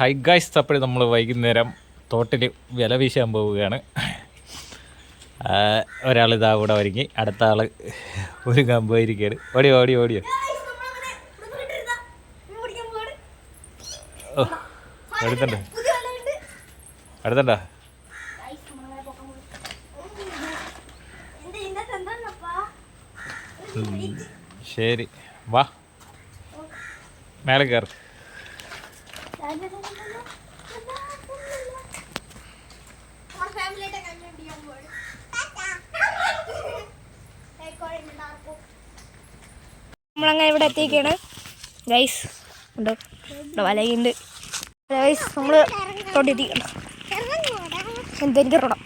ഹൈഗായ്സ് അപ്പോൾ നമ്മൾ വൈകുന്നേരം തോട്ടിൽ വില വീശാൻ പോവുകയാണ്. ഒരാൾ ഇതാ കൂടെ ഒരുങ്ങി അടുത്ത ആൾ ഒരു പോയിരിക്കുകയാണ്. ഓടിയോ ഓടിയോ ഓടിയോ ഓ എടുത്തണ്ട? ശരി. വാ. മേലെ കയറി നമ്മളങ്ങനെ ഇവിടെ എത്തിയിരിക്കുകയാണ്. ഗൈസ് ഉണ്ട്? വലയുണ്ട്. ഗൈസ് നമ്മൾ തൊട്ടിരിക്കണം എന്തെനിക്ക് റോഡാം.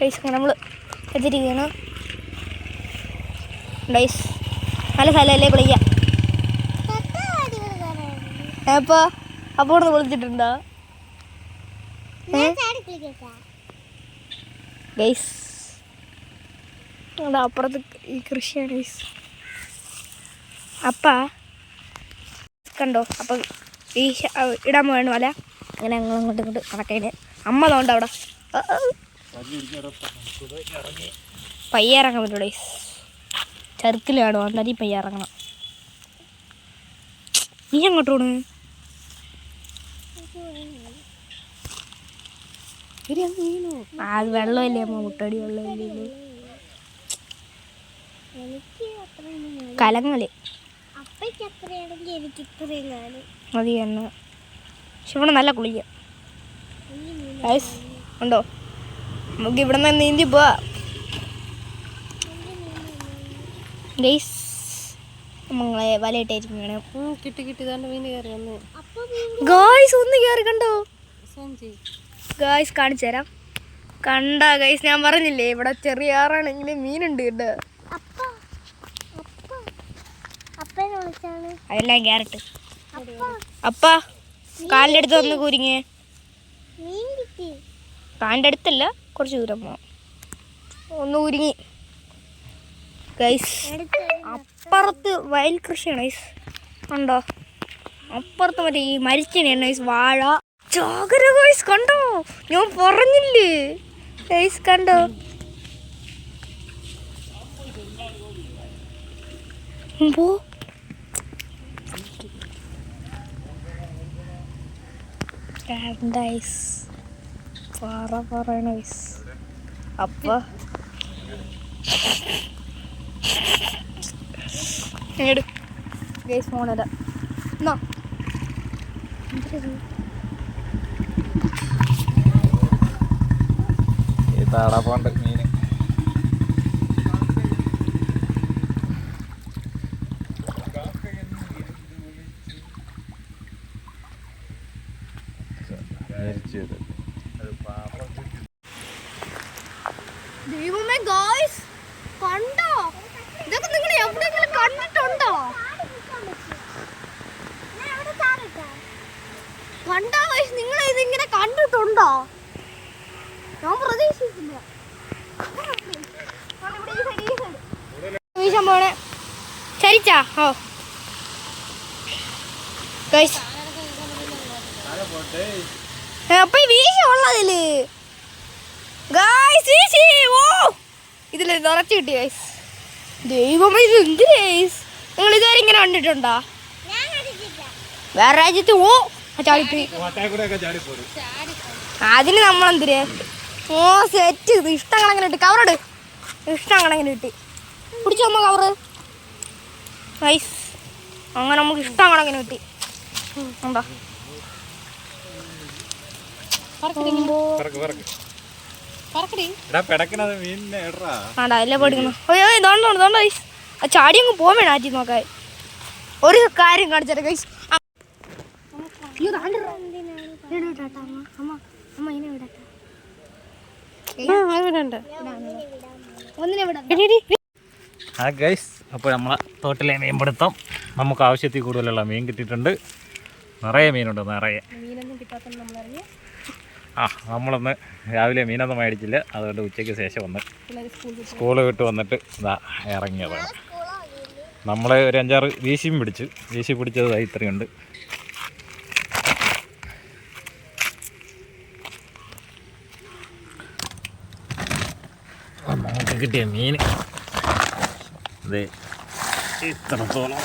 ഗൈസ് അങ്ങനെ നമ്മൾ എത്തിയിരിക്കുകയാണ്. ഗൈസ് നല്ല സ്ഥലമല്ലേ വിളിക്കാം അപ്പോൾ അപ്പോൾ ഇവിടെ വിളിച്ചിട്ടുണ്ടോ? ഗൈസ് അവിടെ അപ്പുറത്ത് ഈ കൃഷിയാണ് ഗൈസ് അപ്പ കണ്ടോ? അപ്പം ഈ ഇടാൻ വേണ്ട വല. അങ്ങനെ ഞങ്ങൾ അങ്ങോട്ട് ഇങ്ങോട്ട് കണക്കേന് അമ്മ തോണ്ട അവിടെ ആ, ആ. പയ്യെ ഇറങ്ങാൻ പറ്റുള്ളൂ ഗൈസ് ചെറുക്കിലാണ് വന്നാൽ പയ്യെ ഇറങ്ങണം. നീ അങ്ങോട്ട് പോണ് ആ, അത് വെള്ളമില്ലേ അമ്മ മുട്ടടി വെള്ളമില്ലേ കലങ്ങൾ. മതി തന്നെ പക്ഷെ ഇവിടെ നല്ല കുളിക്കാം ഉണ്ടോ? നമുക്ക് ഇവിടെ നിന്ന് നീന്തി പോവാ. ഗൈസ് നമ്മളെ വലയിട്ടായിരിക്കുകയാണ് കിട്ടി കിട്ടി. മീൻ കയറി ഗായ്സ് ഒന്ന് കേറി കണ്ടോ? ഗായ്സ് കാണിച്ചു തരാം. കണ്ട ഗൈസ് ഞാൻ പറഞ്ഞില്ലേ ഇവിടെ ചെറിയ ആറാണെങ്കിൽ മീനുണ്ട് കേട്ടോ. അതെല്ലാം ക്യാരറ്റ്. അപ്പ. കാലിന്റെ അടുത്ത് വന്ന് കൂരിങ്ങേ. കാലിന്റെ അടുത്തല്ല കുറച്ച് ദൂരം പോകണം ഒന്ന് കുരുങ്ങി. ഗൈസ് അപ്പുറത്ത് വയൽ കൃഷിയാണ് ഗൈസ് കണ്ടോ? അപ്പുറത്ത് മറ്റേ ഈ മരിച്ചനെയാണ് ഗൈസ് വാഴ. ചാകര ഗൈസ് കണ്ടോ? ഞാൻ പറഞ്ഞില്ലേ? ഗൈസ് കണ്ടോ? പോ ഗൈസ്? പറ പറയണ ഗൈസ്. അപ്പ. ഗൈസ് ഫോണല്ല എന്നാ? ഇതാടാ പോണ്ട് മീന്. മരിച്ചത് ദൈവമേ ഗോയ്സ് കണ്ടോ? ഇതൊക്കെ നിങ്ങൾ എവിടെയെങ്കിലും കണ്ടിട്ടുണ്ടോ? കണ്ടോ ഗോയ്സ് നിങ്ങൾ ഇതിങ്ങനെ കണ്ടിട്ടുണ്ടോ ഞാൻ പ്രതീക്ഷിച്ചില്ല വീശാൻ പോണേ ചരിച്ചാ? ഓ. ഉള്ളതിൽ. ഓ. ഇതിൽ നിറച്ച് കിട്ടി ഗൈസ് ദൈവമേ ഇത് എന്ത് ഗൈസ് നിങ്ങൾ ഇതുവരെ ഇങ്ങനെ കണ്ടിട്ടുണ്ടോ? വേറെ രാജ്യത്ത് ഓ അതിന് നമ്മളെന്തിര് ഓ സെറ്റ് ഇത് ഇഷ്ടം കിട്ടി കവറട് ഇഷ്ടം കിട്ടി പിടിച്ചോ നമ്മ കവറ് ഗൈസ് അങ്ങനെ നമുക്ക് ഇഷ്ടം കണക്കിന് കിട്ടി. എന്താ ചാടി അങ്ങ് പോവേണ വേണം ആറ്റി നോക്കാൻ. ഒരു കാര്യം ഇവിടെ ഒന്നിനെ വിടാം. ആ ഗൈസ് അപ്പോൾ നമ്മളെ തോട്ടിലെ മീൻ പിടുത്തം നമുക്ക് ആവശ്യത്തിൽ കൂടുതലുള്ള മീൻ കിട്ടിയിട്ടുണ്ട്. നിറയെ മീനുണ്ട് നിറയെ. ആ നമ്മളൊന്ന് രാവിലെ മീനൊന്നും മേടിച്ചില്ല. അതുകൊണ്ട് ഉച്ചയ്ക്ക് ശേഷം വന്ന് സ്കൂൾ വിട്ട് വന്നിട്ട് ഇതാ ഇറങ്ങിയതാണ്. നമ്മൾ ഒരു അഞ്ചാറ് വീശിയും പിടിച്ചു. വീശി പിടിച്ചത് ഇത്രയുണ്ട്. കിട്ടിയ മീൻ. അതെ ഇത്രത്തോളം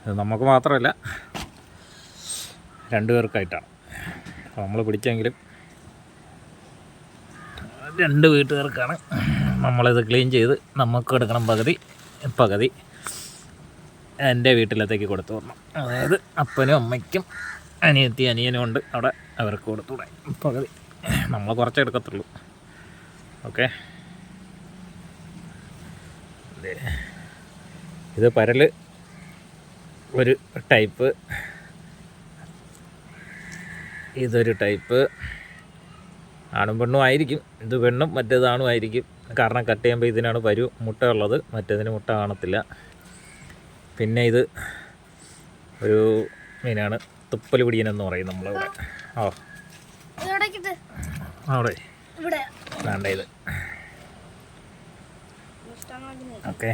ഇത് നമുക്ക് മാത്രമല്ല രണ്ടുപേർക്കായിട്ടാണ് അപ്പോൾ നമ്മൾ പിടിച്ചെങ്കിലും രണ്ട് വീട്ടുകാർക്കാണ് നമ്മളിത് ക്ലീൻ ചെയ്ത് നമുക്ക് എടുക്കണം പകുതി പകുതി എന്റെ വീട്ടിലത്തേക്ക് കൊടുത്തു വന്നു അതായത് അപ്പനും അമ്മയ്ക്കും അനിയത്തി അനിയനും ഉണ്ട് അവിടെ അവർക്ക് കൊടുത്തു പകുതി. നമ്മൾ കുറച്ചേ എടുക്കത്തുള്ളൂ. ഓക്കെ? ഇത് പരൽ ഒരു ടൈപ്പ്. ഇതൊരു ടൈപ്പ്. ആണും പെണ്ണും ആയിരിക്കും. ഇത് പെണ്ണും മറ്റേത് ആണും ആയിരിക്കും. കാരണം കട്ട് ചെയ്യുമ്പോൾ ഇതിനാണ് പരു മുട്ട ഉള്ളത്. മറ്റേതിന് മുട്ട കാണത്തില്ല. പിന്നെ ഇത് ഒരു മീനാണ്. തുപ്പൽ പിടിയനെന്ന് പറയും നമ്മളിവിടെ. ഓ. അവിടെ. വേണ്ട ഇത്. ഓക്കെ